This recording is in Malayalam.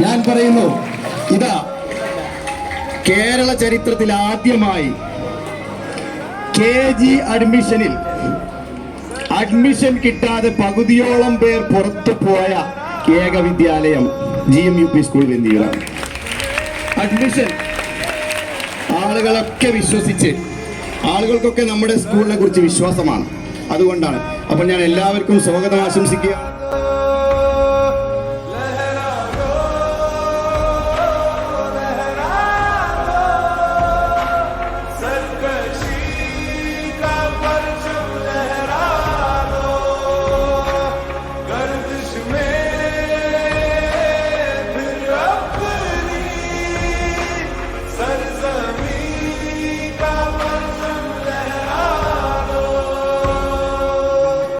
ഞാൻ പറയുന്നു ഇതാ കേരള ചരിത്രത്തിൽ ആദ്യമായി കെ ജി അഡ്മിഷനിൽ അഡ്മിഷൻ കിട്ടാതെ പകുതിയോളം പേർ പുറത്തു പോയ ഏക വിദ്യാലയം G M U P school വെന്തികളാണ് admission. ആളുകളൊക്കെ വിശ്വസിച്ച് ആളുകൾക്കൊക്കെ നമ്മുടെ സ്കൂളിനെ കുറിച്ച് വിശ്വാസമാണ്. അതുകൊണ്ടാണ്. അപ്പോൾ ഞാൻ എല്ലാവർക്കും സ്വാഗതം ആശംസിക്കുകയാണ്.